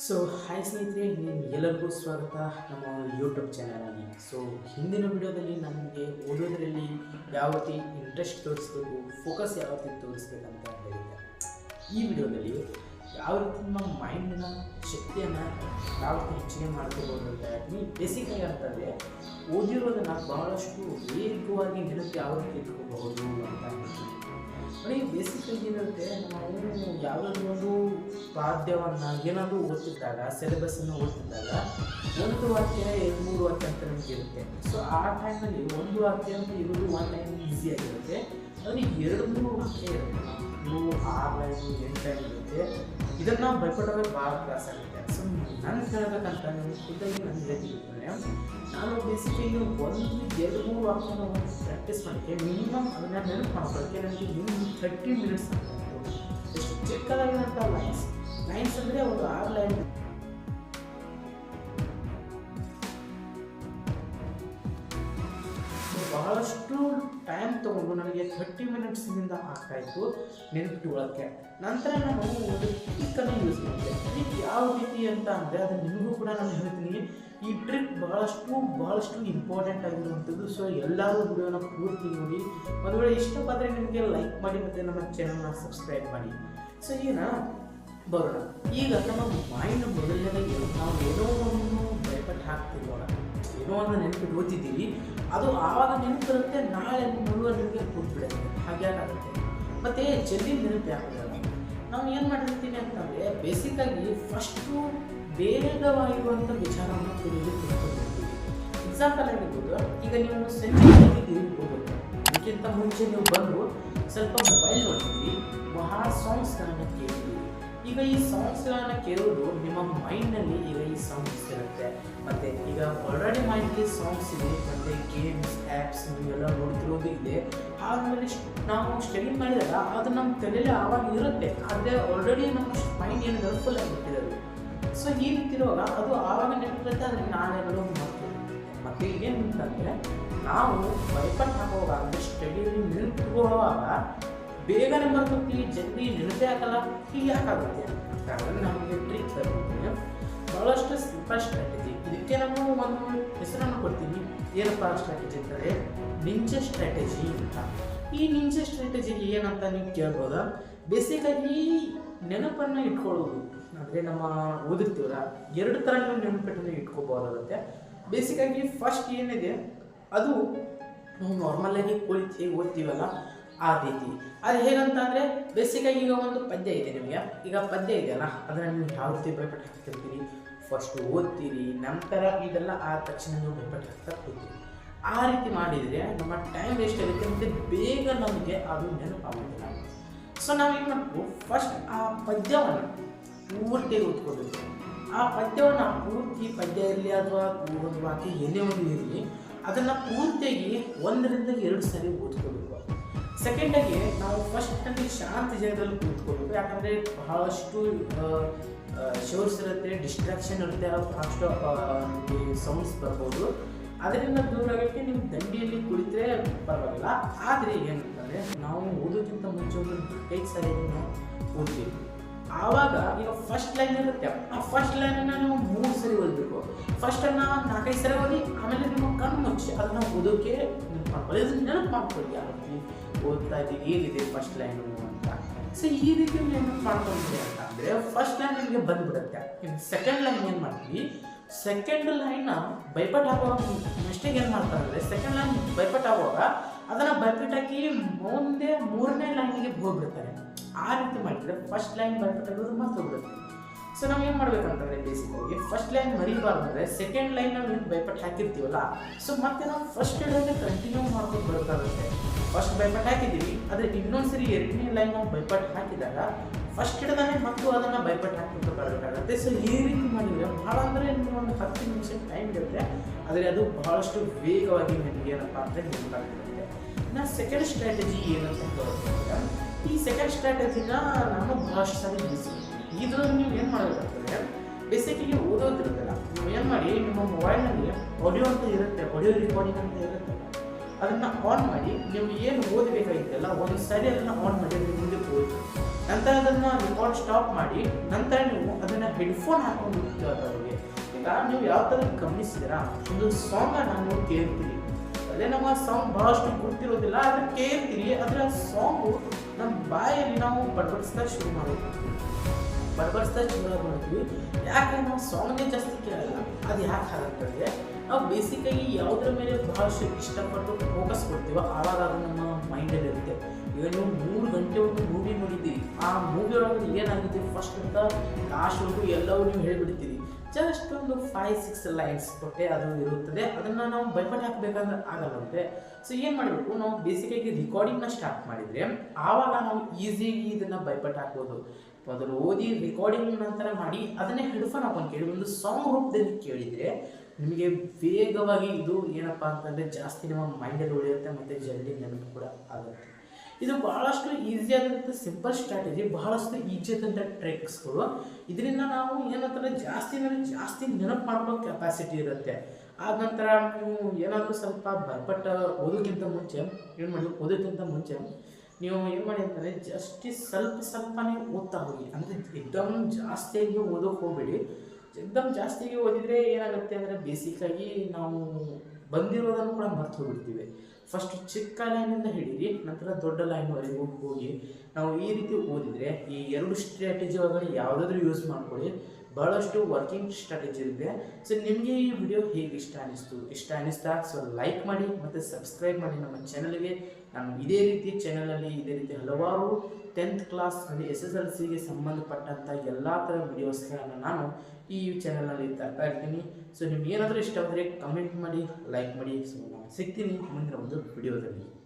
So hi ಸ್ನೇಹಿತರೆ ನಿಮ್ಮ ಎಲ್ಲರಿಗೂ ಸ್ವಾಗತ ನಮ್ಮ ಯೂಟ್ಯೂಬ್ ಚಾನಲಲ್ಲಿ ಸೊ ಹಿಂದಿನ ವಿಡಿಯೋದಲ್ಲಿ ನಮಗೆ ಓದೋದ್ರಲ್ಲಿ ಯಾವ ರೀತಿ ಇಂಟ್ರೆಸ್ಟ್ ತೋರಿಸ್ಬೇಕು ಫೋಕಸ್ ಯಾವ ರೀತಿ ತೋರಿಸ್ಬೇಕಂತ ಹೇಳಿದ್ದೆ. ಈ ವಿಡಿಯೋದಲ್ಲಿ ಯಾವ ರೀತಿ ನಮ್ಮ ಮೈಂಡಿನ ಶಕ್ತಿಯನ್ನು ಯಾವ ರೀತಿ ಹೆಚ್ಚಿಗೆ ಮಾಡ್ಕೋಬೋದು ಅಂತ ಹೇಳ್ತೀನಿ ಬೇಸಿಕಲಿ ಅಂತಂದರೆ ಓದಿರೋದನ್ನು ಬಹಳಷ್ಟು ವೇಗವಾಗಿ ನೆನಪು ಯಾವ ರೀತಿ ಇಟ್ಕೋಬಹುದು ಅಂತ ಹೇಳ್ತೀನಿ. ನೋಡಿ ಬೇಸಿಕಲ್ಲಿ ಏನಿರುತ್ತೆ ನಾವು ಯಾವುದಾದ್ರೂ ಒಂದು ಪಾದ್ಯವನ್ನು ಏನಾದರೂ ಓದ್ತಿದ್ದಾಗ ಸಿಲೆಬಸ್ಸನ್ನು ಓದ್ತಿದ್ದಾಗ ಒಂದು ವಾಕ್ಯ, ಎರಡು, ಮೂರು ವಾಕ್ಯ ಅಂತ ನಮಗೆ ಇರುತ್ತೆ. ಸೊ ಆ ಟೈಮಲ್ಲಿ ಒಂದು ವಾಕ್ಯ ಅಂತ ಇರೋದು ಒನ್ ಲೈನ್ ಈಸಿಯಾಗಿರುತ್ತೆ ಆದರೆ ಎರಡು ಮೂರು ಇರುತ್ತೆ. ನೀವು ಆರು ಲೈನು ಎಂಟು ಲೈನ್ ಇರುತ್ತೆ ಇದನ್ನು ನಾವು ಭಯಪಡೋದು ಭಾಳ ತ್ರಾಸ ಆಗುತ್ತೆ. ಸೊ ನಾನು ಕೇಳಬೇಕಂತ ನೀವು ಖುದ್ದಾಗಿ ನನ್ನ ಹೇಳ್ತಿರ್ತಾರೆ ನಾನು ಬೇಸಿಕಲಿ ಒಂದು ಎರಡು ಮೂರು ವಾಕ್ಯನ ಪ್ರಾಕ್ಟೀಸ್ ಮಾಡೋಕ್ಕೆ ಮಿನಿಮಮ್ ಅದನ್ನ ನೆನಪು ಮಾಡ್ಕೊಳ್ಳೋಕ್ಕೆ ನನಗೆ ಮಿನಿಮಮ್ ಥರ್ಟಿ ಮಿನಿಟ್ಸ್ ಎಷ್ಟು ಚಿಕ್ಕದಾಗಿರೋಂಥ ಲೈನ್ಸ್ ಲೈನ್ಸ್ ಅಂದರೆ ಒಂದು ಆರು ಲೈನ್ ಬಹಳಷ್ಟು ಟೈಮ್ ತೊಗೊಂಡು ನನಗೆ ಥರ್ಟಿ ಮಿನಿಟ್ಸ್ನಿಂದ ಆಗ್ತಾಯಿತ್ತು ನೆನಪಿಟ್ಟುಕೊಳ್ಳೋಕ್ಕೆ ನಂತರ ನಾನು ಒಂದು ಟ್ರಿಕ್ಕನ್ನು ಯೂಸ್ ಮಾಡಿದೆ. ಟ್ರಿಕ್ ಯಾವ ರೀತಿ ಅಂತ ಅಂದರೆ ಅದು ನಿಮಗೂ ಕೂಡ ನಾನು ಹೇಳ್ತೀನಿ. ಈ ಟ್ರಿಕ್ ಬಹಳಷ್ಟು ಬಹಳಷ್ಟು ಇಂಪಾರ್ಟೆಂಟ್ ಆಗಿರುವಂಥದ್ದು. ಸೊ ಎಲ್ಲರೂ ವಿಡಿಯೋನ ಪೂರ್ತಿ ನೋಡಿ. ಒಂದು ವೇಳೆ ಇಷ್ಟಪಟ್ಟರೆ ನಿಮಗೆ ಲೈಕ್ ಮಾಡಿ ಮತ್ತು ನಮ್ಮ ಚಾನಲ್ನ ಸಬ್ಸ್ಕ್ರೈಬ್ ಮಾಡಿ. ಸೊ ಈಗ ಬರೋಣ. ಈಗ ನಮ್ಮ ಮೈಂಡ್ ಮೊದಲನೇದಾಗಿ ನಾವು ಏನೋ ಒಂದು ಭಯಪಟ್ಟು ಹಾಕ್ತಿರೋಣ ಏನೋ ಒಂದು ನೆನಪಿಟ್ಟು ಓದ್ತಿದ್ದೀವಿ ಅದು ಆವಾಗ ನೆನಪಿರುತ್ತೆ ನಾಳೆ ಮುಳುವರಿಗೆ ಕೂತ್ಬಿಡುತ್ತೆ. ಹಾಗೆ ಆಗುತ್ತೆ. ಮತ್ತು ಜಲ್ದಿ ನೆನಪು ಯಾಕಲ್ಲ ನಾವು ಏನು ಮಾಡಿರ್ತೀವಿ ಅಂತಂದರೆ ಬೇಸಿಕ್ಕಾಗಿ ಫಸ್ಟು ವೇಗವಾಗಿರುವಂಥ ವಿಚಾರವನ್ನು ತಿಳಿದು ತಿಳ್ಕೊಂಡಿರ್ತೀವಿ ಎಕ್ಸಾಂಪಲ್ ಆಗಿರ್ಬೋದು, ಈಗ ನೀವು ಸಂಜೆ ಹೋಗುತ್ತೆ ಅದಕ್ಕಿಂತ ಮುಂಚೆ ನೀವು ಬಂದು ಸ್ವಲ್ಪ ಮೊಬೈಲ್ ನೋಡ್ತೀವಿ ಬಹಳ ಸಾಂಗ್ಸ್ ಕೇಳ್ತೀವಿ ಈಗ ಈ ಸಾಂಗ್ಸ್ಗಳನ್ನು ಕೇಳೋದು ನಿಮ್ಮ ಮೈಂಡ್ನಲ್ಲಿ ಈಗ ಈ ಸಾಂಗ್ಸ್ ಇರುತ್ತೆ. ಮತ್ತು ಈಗ ಆಲ್ರೆಡಿ ಮೈಂಡ್ಗೆ ಸಾಂಗ್ಸ್ ಇದೆ, ಮತ್ತು ಗೇಮ್ಸ್ ಆ್ಯಪ್ಸ್ ಇವೆಲ್ಲ ನೋಡ್ತಿರೋದು ಇದೆ. ಆದಮೇಲೆ ನಾವು ಸ್ಟಡಿ ಮಾಡಿದಾಗ ಅದು ನಮ್ಮ ತಲೆಯಲ್ಲಿ ಆವಾಗ ಇರುತ್ತೆ. ಆದರೆ ಆಲ್ರೆಡಿ ನಮ್ಮ ಮೈಂಡ್ ಏನು ಹೆಲ್ಪ್ಫುಲ್ ಆಗಿಬಿಟ್ಟಿದೆ ಅದು ಸೊ ಈ ಅದು ಆವಾಗ ನೆನಪಿರುತ್ತೆ ಅದನ್ನು ನಾಳೆಗಳು ಮತ್ತೆ ಮತ್ತು ಏನು ಅಂತಂದರೆ, ನಾವು ವೈಪಟ್ ಹಾಕುವಾಗ, ಅಂದರೆ ಸ್ಟಡಿಯಲ್ಲಿ ನಿಂತ್ಕೊಳ್ಳುವಾಗ ಬೇಗನೆ ಬರ್ಕೊತೀವಿ ಜಲ್ದಿ ನೆನಪೇ ಹಾಕಲ್ಲ ಹೀಗೆ ಯಾಕಾಗುತ್ತೆ ಕಾರಣ ನಮಗೆ ಟ್ರಿಕ್ ತರ್ತೀನಿ ಭಾಳಷ್ಟು ಸಿಂಪಲ್ ಸ್ಟ್ರಾಟಜಿ ಇದಕ್ಕೆ ನಾನು ಒಂದು ಹೆಸರನ್ನು ಕೊಡ್ತೀನಿ. ಏನಪ್ಪ ಸ್ಟ್ರಾಟಜಿ ಅಂತಾರೆ ನಿಂಚ ಸ್ಟ್ರಾಟಜಿ ಅಂತ. ಈ ನಿಂಚ ಸ್ಟ್ರಾಟಜಿ ಏನಂತ ನೀವು ಕೇಳ್ಬೋದಾ? ಬೇಸಿಕಾಗಿ ನೆನಪನ್ನು ಇಟ್ಕೊಳ್ಳೋದು. ಅಂದರೆ ನಮ್ಮ ಓದಿರ್ತೀವಲ್ಲ, ಎರಡು ಥರ ನೀವು ನೆನಪಿಟ್ಟನ್ನು ಇಟ್ಕೋಬೋದಾಗುತ್ತೆ. ಬೇಸಿಕಾಗಿ ಫಸ್ಟ್ ಏನಿದೆ, ಅದು ನಾವು ನಾರ್ಮಲಾಗಿ ಕುಳಿತು ಓದ್ತೀವಲ್ಲ ಆ ರೀತಿ ಅದು ಹೇಗಂತ ಅಂದರೆ ಬೇಸಿಕಾಗಿ ಈಗ ಒಂದು ಪದ್ಯ ಇದೆ ನಿಮಗೆ. ಈಗ ಪದ್ಯ ಇದೆಯಲ್ಲ, ಅದನ್ನು ನೀವು ಯಾವ ರೀತಿ ಭಯಪಟ್ಟು ಹಾಕ್ತಿರ್ತೀರಿ ಫಸ್ಟ್ ಓದ್ತೀರಿ, ನಂತರ ಇದೆಲ್ಲ ಆ ತಕ್ಷಣ ನೀವು ಭಯಪಟ್ಟು ಹಾಕ್ತಾ ಕೂತೀರಿ ಆ ರೀತಿ ಮಾಡಿದರೆ ನಮ್ಮ ಟೈಮ್ ವೇಸ್ಟ್ ಆಗುತ್ತೆ ಮತ್ತು ಬೇಗ ನಮಗೆ ಅದು ನೆನಪಾಗೋದಿಲ್ಲ ಸೊ ನಾವು ಏನು ಮಾಡಬೇಕು? ಫಸ್ಟ್ ಆ ಪದ್ಯವನ್ನು ಪೂರ್ತಿ ಓದ್ಕೋಬೇಕು. ಆ ಪದ್ಯವನ್ನು ಪೂರ್ತಿ ಪದ್ಯ ಇರಲಿ ಅಥವಾ ಒಂದು ವಾಕ್ಯ ಏನೇ ಒಂದು ಇರಲಿ, ಅದನ್ನು ಪೂರ್ತಿಯಾಗಿ ಒಂದರಿಂದ ಎರಡು ಸಾರಿ ಓದ್ಕೋಬೇಕು. ಸೆಕೆಂಡಾಗಿ ನಾವು ಫಸ್ಟ್ ಶಾಂತಿ ಜಾಗದಲ್ಲಿ ಕೂತ್ಕೋಬೇಕು ಯಾಕಂದರೆ ಬಹಳಷ್ಟು ಶೋರ್ಸ್ ಇರುತ್ತೆ ಡಿಸ್ಟ್ರಾಕ್ಷನ್ ಇರುತ್ತೆ ಅಷ್ಟು ಸೌಂಡ್ಸ್ ಬರ್ಬೋದು. ಅದರಿಂದ ದೂರ ಆಗೋಕ್ಕೆ ನೀವು ದಂಡಿಯಲ್ಲಿ ಕುಳಿತರೆ ಪರವಾಗಿಲ್ಲ. ಆದರೆ ಏನಂತಂದರೆ ನಾವು ಓದೋಕ್ಕಿಂತ ಮುಂಚೆ ಒಂದು ನಾಲ್ಕೈದು ಸಾರಿ ನಾವು ಓದಬೇಕು ಆವಾಗ ಈಗ ಫಸ್ಟ್ ಲೈನ್ ಇರುತ್ತೆ. ಆ ಫಸ್ಟ್ ಲೈನನ್ನು ನೀವು ಮೂರು ಸರಿ ಓದಬೇಕು. ಫಸ್ಟನ್ನು ನಾಲ್ಕೈದು ಸರಿ ಓದಿ, ಆಮೇಲೆ ನಿಮ್ಮ ಕಣ್ಣು ಮುಚ್ಚಿ ಅದನ್ನ ಇದನ್ನ ನೆನಪು ಮಾಡ್ಕೊಳ್ಳಿ ರೀತಿ ಓದ್ತಾ ಇದ್ದೀವಿ ಏನಿದೆ ಫಸ್ಟ್ ಲೈನು ಅಂತ. ಸೊ ಈ ರೀತಿ ನೆನಪು ಮಾಡ್ಕೊಂಡ್ರಿ ಅಂತ ಅಂದರೆ ಫಸ್ಟ್ ಲೈನ್ ನಿಮಗೆ ಬಂದ್ಬಿಡುತ್ತೆ. ಇನ್ನು ಸೆಕೆಂಡ್ ಲೈನ್ ಏನು ಮಾಡ್ತೀವಿ ಸೆಕೆಂಡ್ ಲೈನ್ ಬೈಪಟ್ ಹಾಕುವಾಗ ಮಿಸ್ಟೇಕ್ ಏನು ಮಾಡ್ತಾರೆ ಸೆಕೆಂಡ್ ಲೈನ್ ಬೈಪಟ್ ಆಗುವಾಗ ಅದನ್ನು ಬೈಪಟ್ ಹಾಕಿ ಮುಂದೆ ಮೂರನೇ ಲೈನಿಗೆ ಹೋಗ್ಬಿಡ್ತಾರೆ. ಆ ರೀತಿ ಮಾಡಿದರೆ ಫಸ್ಟ್ ಲೈನ್ ಬೈಪಟ್ ಆಗೋದು ಮತ್ತೆ ಹೋಗ್ಬಿಡುತ್ತೆ ಸೊ ನಾವು ಏನು ಮಾಡ್ಬೇಕಂತಂದ್ರೆ ಬೇಸಿಕಾಗಿ ಫಸ್ಟ್ ಲೈನ್ ಮರಿಬಾರ್ದು ಅಂದರೆ ಸೆಕೆಂಡ್ ಲೈನ್ ನಾವು ಭಯಪಟ್ಟು ಹಾಕಿರ್ತೀವಲ್ಲ ಸೊ ಮತ್ತೆ ನಾವು ಫಸ್ಟ್ ಇಡೋದೇ ಕಂಟಿನ್ಯೂ ಮಾಡ್ಕೊಂಡು ಬರ್ಬೇಕಾಗುತ್ತೆ ಫಸ್ಟ್ ಬೈಪಟ್ ಹಾಕಿದ್ದೀವಿ, ಆದರೆ ಇನ್ನೊಂದ್ಸರಿ ಎರಡನೇ ಲೈನ್ ನಾವು ಬೈಪಟ್ ಹಾಕಿದಾಗ ಫಸ್ಟ್ ಹಿಡ್ದಾನೆ ಮತ್ತು ಅದನ್ನು ಬೈಪಟ್ ಹಾಕಿ ಬರಬೇಕಾಗುತ್ತೆ. ಸೊ ಈ ರೀತಿ ಮಾಡಿದರೆ ಹತ್ತು ನಿಮಿಷ ಟೈಮ್ ಇರುತ್ತೆ. ಆದರೆ ಅದು ಬಹಳಷ್ಟು ವೇಗವಾಗಿ ನಿಮಗೆ ಏನಪ್ಪ ಅಂದರೆ ನೆನಪಾಗಿರುತ್ತೆ ನಾ ಸೆಕೆಂಡ್ ಸ್ಟ್ರಾಟಜಿ ಏನಂತ ಹೇಳ್ತಾರೆ ಈ ಸೆಕೆಂಡ್ ಸ್ಟ್ರಾಟಜಿನ ನಾನು ಬಹಳಷ್ಟು ಸಾರಿ ಯೂಸ್ ಇದ್ರಲ್ಲಿ ನೀವು ಏನು ಮಾಡಬೇಕಾಗ್ತದೆ ಬೇಸಿಕಲಿ ಓದೋದಿರುತ್ತಲ್ಲ ನೀವು ಏನು ಮಾಡಿ, ನಿಮ್ಮ ಮೊಬೈಲ್ನಲ್ಲಿ ಆಡಿಯೋ ಅಂತ ಇರುತ್ತೆ ಆಡಿಯೋ ರೆಕಾರ್ಡಿಂಗ್ ಅಂತ ಇರುತ್ತೆ. ಅದನ್ನು ಆನ್ ಮಾಡಿ ನೀವು ಏನು ಓದಬೇಕಾಗಿತ್ತಲ್ಲ, ಒಂದು ಸಾರಿ ಅದನ್ನು ಆನ್ ಮಾಡಿ ಅದನ್ನು ಮುಂದೆ ಓದಿ ನಂತರ ಅದನ್ನು ರೆಕಾರ್ಡ್ ಸ್ಟಾಪ್ ಮಾಡಿ, ನಂತರ ನೀವು ಅದನ್ನು ಹೆಡ್ಫೋನ್ ಹಾಕೊಂಡು ಕೇಳ್ತಾವ್ರಿಗೆ ಈಗ ನೀವು ಯಾವ ಥರ ಗಮನಿಸಿದಿರಾ ಒಂದು ಸಾಂಗನ್ನು ನಾನು ಕೇಳ್ತೀರಿ. ಅದೇ ನಮ್ಮ ಸಾಂಗ್ ಬಹಳಷ್ಟು ಗೊತ್ತಿರೋದಿಲ್ಲ ಅದನ್ನ ಕೇಳ್ತೀರಿ. ಆ ಸಾಂಗು ನಮ್ಮ ಬಾಯಲ್ಲಿ ನಾವು ಬಡಬಡಿಸ್ತಾ ಶುರು ಮಾಡೋದು. ಬಡಬಡಿಸ್ತಾ ಶುರು ಮಾಡ್ತೀವಿ ಯಾಕೆ ನಾವು ಸಾಂಗ್ನೇ ಜಾಸ್ತಿ ಕೇಳಲ್ಲ? ಅದು ಯಾಕೆ ಆಗುತ್ತದೆ ನಾವು ಬೇಸಿಕಾಗಿ ಯಾವುದ್ರ ಮೇಲೆ ಬಹಳಷ್ಟು ಇಷ್ಟಪಟ್ಟು ಫೋಕಸ್ ಕೊಡ್ತೀವೋ, ಆವಾಗ ಅದು ನಮ್ಮ ಮೈಂಡಲ್ಲಿ ಇರುತ್ತೆ. ಈಗ ನೀವು ಮೂರು ಗಂಟೆ ಒಂದು ಮೂವಿ ನೋಡಿದ್ದೀರಿ ಆ ಮೂವಿ ಒಳಗೆ ಏನಾಗಿದೆ ಫಸ್ಟ್ ಅಂತ ಲಾಸ್ಟ್ವರೆಗೂ ಎಲ್ಲವೂ ನೀವು ಹೇಳ್ಬಿಡ್ತೀರಿ. ಜಸ್ಟ್ ಒಂದು ಫೈವ್ ಸಿಕ್ಸ್ ಲೈನ್ಸ್ ಕೊಟ್ಟೆ ಅದು ಇರುತ್ತದೆ. ಅದನ್ನು ನಾವು ಬೈಪಟ್ ಹಾಕಬೇಕಂದ್ರೆ ಆಗಲ್ಲಂತೆ ಸೊ ಏನು ಮಾಡಬೇಕು? ನಾವು ಬೇಸಿಕಾಗಿ ರೆಕಾರ್ಡಿಂಗ್ನ ಸ್ಟಾರ್ಟ್ ಮಾಡಿದರೆ ಆವಾಗ ನಾವು ಈಸಿಯಾಗಿ ಇದನ್ನು ಬೈಪಟ್ ಹಾಕ್ಬೋದು. ಅದನ್ನು ಓದಿ ರೆಕಾರ್ಡಿಂಗ್ ನಂತರ ಮಾಡಿ ಅದನ್ನೇ ಹೆಡ್ಫೋನ್ ಹಾಕೊಂಡು ಕೇಳಿ. ಒಂದು ಸಾಂಗ್ ರೂಪದಲ್ಲಿ ಕೇಳಿದರೆ ನಿಮಗೆ ವೇಗವಾಗಿ ಇದು ಏನಪ್ಪ ಅಂತಂದರೆ ಜಾಸ್ತಿ ನಿಮ್ಮ ಮೈಂಡಲ್ಲಿ ಉಳಿಯುತ್ತೆ, ಮತ್ತು ಜಲ್ದಿ ನೆನಪು ಕೂಡ ಆಗುತ್ತೆ. ಇದು ಬಹಳಷ್ಟು ಈಸಿ ಆದಂಥ ಸಿಂಪಲ್ ಸ್ಟ್ರಾಟಜಿ ಬಹಳಷ್ಟು ಈಜಿ ಆದಂಥ ಟ್ರಿಕ್ಸ್ಗಳು ಇದರಿಂದ ನಾವು ಏನಂತಂದ್ರೆ ಜಾಸ್ತಿ ಅಂದರೆ ಜಾಸ್ತಿ ನೆನಪು ಮಾಡೋ ಕೆಪಾಸಿಟಿ ಇರುತ್ತೆ. ಆದ ನಂತರ ನೀವು ಏನಾದರೂ ಸ್ವಲ್ಪ ಬರ್ಪಟ್ಟ ಓದೋಕ್ಕಿಂತ ಮುಂಚೆ, ಏನು ಮಾಡಿ ಓದೋಕ್ಕಿಂತ ಮುಂಚೆ ನೀವು ಏನು ಮಾಡಿ ಅಂತಂದರೆ ಜಸ್ಟ್ ಸ್ವಲ್ಪ ಸ್ವಲ್ಪನೇ ಓದ್ತಾ ಹೋಗಿ. ಅಂದರೆ ಎಕ್ದಮ್ ಜಾಸ್ತಿಯಾಗಿ ಓದೋಕೆ ಹೋಗಬೇಡಿ. ಎಕ್ದಮ್ ಜಾಸ್ತಿಯಾಗಿ ಓದಿದರೆ ಏನಾಗುತ್ತೆ ಅಂದರೆ ಬೇಸಿಕ್ಕಾಗಿ ನಾವು ಬಂದಿರೋದನ್ನು ಕೂಡ ಮರ್ತು ಹೋಗ್ಬಿಡ್ತೀವಿ. ಫಸ್ಟ್ ಚಿಕ್ಕ ಲೈನಿಂದ ಹಿಡೀರಿ ನಂತರ ದೊಡ್ಡ ಲೈನ್ವರೆಗೂ ಹೋಗಿ. ನಾವು ಈ ರೀತಿ ಓದಿದರೆ ಈ ಎರಡು ಸ್ಟ್ರಾಟಜಿ ಒಳಗಡೆ ಯಾವುದಾದ್ರೂ ಯೂಸ್ ಮಾಡ್ಕೊಳ್ಳಿ. ಬಹಳಷ್ಟು ವರ್ಕಿಂಗ್ ಸ್ಟ್ರಾಟಜಿ ಇದೆ ಸೊ ನಿಮಗೆ ಈ ವಿಡಿಯೋ ಹೇಗೆ ಇಷ್ಟ ಅನಿಸ್ತು? ಇಷ್ಟ ಅನಿಸ್ತಾ? ಸೊ ಲೈಕ್ ಮಾಡಿ ಮತ್ತು ಸಬ್ಸ್ಕ್ರೈಬ್ ಮಾಡಿ ನಮ್ಮ ಚಾನಲ್ಗೆ ನಾನು ಇದೇ ರೀತಿ ಚಾನಲಲ್ಲಿ ಇದೇ ರೀತಿ ಹಲವಾರು ಟೆಂತ್ ಕ್ಲಾಸ್ ಅಂದರೆ ಎಸ್ ಎಸ್ ಎಲ್ ಸಿಗೆ ಸಂಬಂಧಪಟ್ಟಂಥ ಎಲ್ಲ ಥರ ವಿಡಿಯೋಸ್ಗಳನ್ನು ನಾನು ಈ ಚಾನಲ್ನಲ್ಲಿ ತರ್ತಾ ಇರ್ತೀನಿ. ಸೊ ನಿಮ್ಗೆ ಏನಾದರೂ ಇಷ್ಟ ಆದರೆ ಕಮೆಂಟ್ ಮಾಡಿ ಲೈಕ್ ಮಾಡಿ. ಸೊ ನಾನು ಸಿಗ್ತೀನಿ ಮುಂದಿನ ಒಂದು ವಿಡಿಯೋದಲ್ಲಿ